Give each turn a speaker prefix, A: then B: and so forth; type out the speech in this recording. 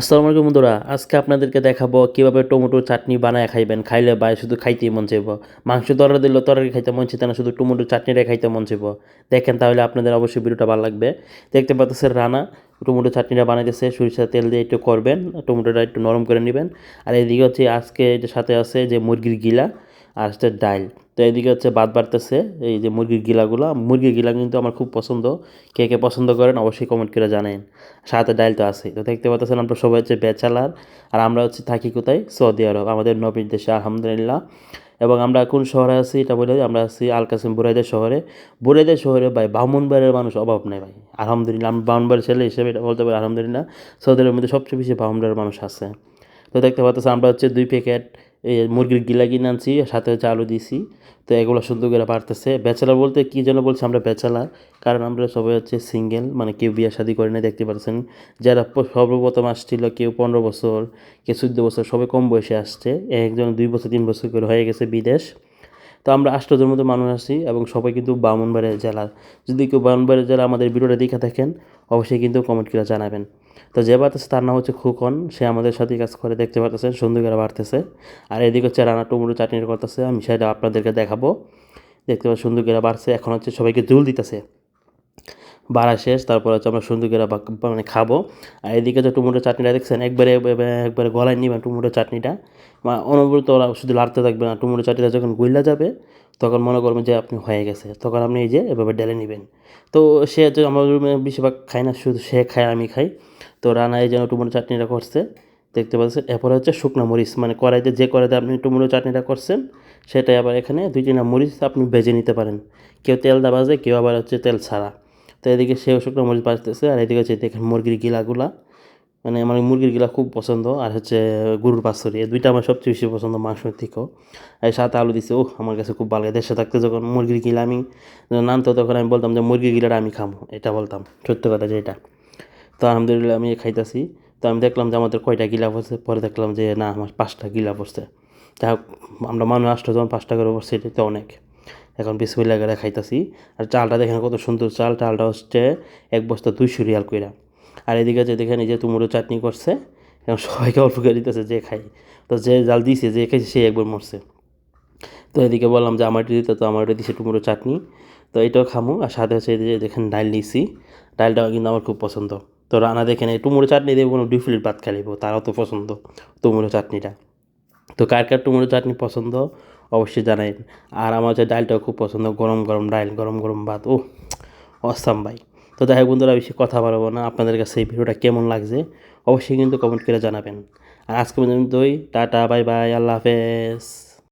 A: আসসালামু আলাইকুম বন্ধুরা, আজকে আপনাদেরকে দেখাবো কীভাবে টমেটো চাটনি বানায় খাইবেন, খাইলে বাই শুধু খাইতেই মন চাইব। মাংস তরকারি দিলে তরকারি খাইতে মন চাইতে না শুধু টমেটো চাটনিটা খাইতে মন চাইব। দেখেন তাহলে আপনাদের অবশ্যই ভিডিওটা ভালো লাগবে। দেখতে পাচ্ছেন রানা, টমেটো চাটনিটা বানাইতেছে, সরিষার তেল দিয়ে একটু করবেন, টমেটোটা একটু নরম করে নেবেন। আর এদিকে হচ্ছে আজকে সাথে আছে যে মুরগির গিলা আর হচ্ছে ডাইল। তো এদিকে হচ্ছে বাদ বাড়তেছে এই যে মুরগির গিলাগুলো। মুরগির গিলা কিন্তু আমার খুব পছন্দ। কে কে পছন্দ করেন অবশ্যই কমেন্ট করে জানেন সাথে ডাইল তো আছে তো দেখতে পাচ্ছেন আমরা সবাই হচ্ছে বেচালার আর আমরা হচ্ছে থাকি কোথায়? Saudi Arab. আমাদের নবীন দেশে, আলহামদুলিল্লাহ। এবং আমরা কোন শহরে আছি এটা বলে আমরা আছি আল কাসিম বুরাইদের শহরে। বুরাইদের শহরে ভাই বামুনবাড়ির মানুষ অভাব নেই ভাই। আলহামদুলিল্লাহ আমি বামুনবাড়ির ছেলে হিসেবে এটা বলতে পারি, আলহামদুলিল্লাহ। সৌদি আরবের মধ্যে সবচেয়ে বেশি বামুনবাড়ির মানুষ আছে। তো দেখতে পাচ্ছেন আমরা হচ্ছে দুই প্যাকেট এই মুরগির গিলা কিনে আনছি, সাথে হচ্ছে আলু দিছি। তো এগুলো সুন্দর করে বাড়তেছে। ব্যাচেলার বলতে কী যেন বলছি আমরা ব্যাচেলার, কারণ আমরা সবাই হচ্ছে সিঙ্গেল মানে কেউ বিয়ে শাদি করে না দেখতে পাচ্ছেন যারা সর্বপ্রথম আসছিল কেউ পনেরো বছর, কেউ চোদ্দ বছর, সবাই কম বয়সে আসছে। একজন দুই বছর, তিন বছর করে হয়ে গেছে বিদেশ। তো আমরা আষ্টজন মতো মানুষ আছি এবং সবাই কিন্তু বামনবাড়িয়া জেলার। যদি কেউ বামনবাড়িয়া জেলা আমাদের ভিডিওটা দেখে থাকেন, অবশ্যই কিন্তু কমেন্ট করে জানাবেন। তো যে বাড়তেছে তার নাম হচ্ছে খুকন, সে আমাদের সাথে কাজ করে, দেখতে পারতেছেন করে বাড়তেছে। আর এদিকে হচ্ছে রানা টমেটো চাটনি করতেছে, আমি সেটা আপনাদেরকে দেখাবো। দেখতে পাচ্ছি সুন্দর করে বাড়ছে, এখন হচ্ছে সবাইকে জুল দিতেছে। বাড়া শেষ, তারপর হচ্ছে আমরা সুন্দর করে মানে খাব। আর এদিকে যে টমেটো চাটনিটা দেখছেন, একবারে একবারে গলায় নিবেন টমেটো চাটনিটা। অনবরত ওরা শুধু লাড়তে থাকবে না টমেটো চাটনিটা যখন গইলা যাবে, তখন মনে করবেন যে আপনি হয়ে গেছে। তখন আপনি এই যে এভাবে ডেলে নেবেন। তো সে হচ্ছে আমার বেশিরভাগ খায় না, শুধু সে খায়, আমি খাই। তো রানা এই যেন টমেটো চাটনিটা করছে। দেখতে পাচ্ছেন, এরপরে হচ্ছে শুকনা মরিচ মানে কড়াইতে যে কড়াইতে আপনি টমেটো চাটনিটা করছেন, সেটাই আবার এখানে দুই তিনটা মরিচ আপনি ভেজে নিতে পারেন। কেউ তেল দা বাজে কেউ আবার হচ্ছে তেল ছাড়া। তো এদিকে সেও শুকনো মরিচ বাজতেছে আর এদিকে হচ্ছে দেখেন মুরগির গিলাগুলা। মানে আমার মুরগির গিলা খুব পছন্দ, আর হচ্ছে গরুর পাঁচশরি এই দুইটা আমার সবচেয়ে বেশি পছন্দ মাংসের থেকেও। আর সাথে আলু দিছে ও আমার কাছে খুব ভালো লাগে। দেশে থাকতে যখন মুরগির গিলা আমি নামতো তখন আমি বলতাম যে মুরগির গিলাটা আমি খামো, এটা বলতাম। সত্য কথা যে এটা। তো আলহামদুলিল্লাহ আমি খাইতাছি। তো আমি দেখলাম যে আমাদের কয়টা গিলা পড়ছে পরে দেখলাম যে না, আমার পাঁচটা গিলা পড়ছে হোক, আমরা মানুষ আসতো যখন পাঁচটা করে পড়ছে এটা তো অনেক। এখন বিসমিল্লা করে খাইতাছি। আর চালটা দেখেন কত সুন্দর চাল, চালটা হচ্ছে এক বস্তা দুইশো রিয়াল কইরা। আর এদিকে যে দেখেন এই যে তুমুরো চাটনি করছে, এখন সবাইকে অল্প করে দিতেছে যে খাই। তো যে জাল দিয়েছে যে খাইছে, সে একবার মরছে। তো এদিকে বললাম যে আমারটা দিতে, তো আমারটা দিছে টুমুরো চাটনি। তো এটাও খামু, আর সাথে হচ্ছে দেখেন ডাল নিছি। ডালটাও কিন্তু আমার খুব পছন্দ। তো রান্না দেখে এই টুমুরো চাটনি দিয়ে কোনো দুই প্লেট ভাত খালিব তারাও তো পছন্দ টুমুরো চাটনিটা। তো কার কার টুমুরো চাটনি পছন্দ অবশ্যই জানাইন আর আমার হচ্ছে ডালটাও খুব পছন্দ, গরম গরম ডাল, গরম গরম ভাত ও অসাম ভাই। তো যাই হোক বন্ধুরা বেশি কথা বাড়াবো না, আপনাদের কাছে এই ভিডিওটা কেমন লাগছে অবশ্যই কিন্তু কমেন্ট করে জানাবেন। আর আজকে পর্যন্তই, টাটা, বাই বাই, আল্লাহ হাফেজ।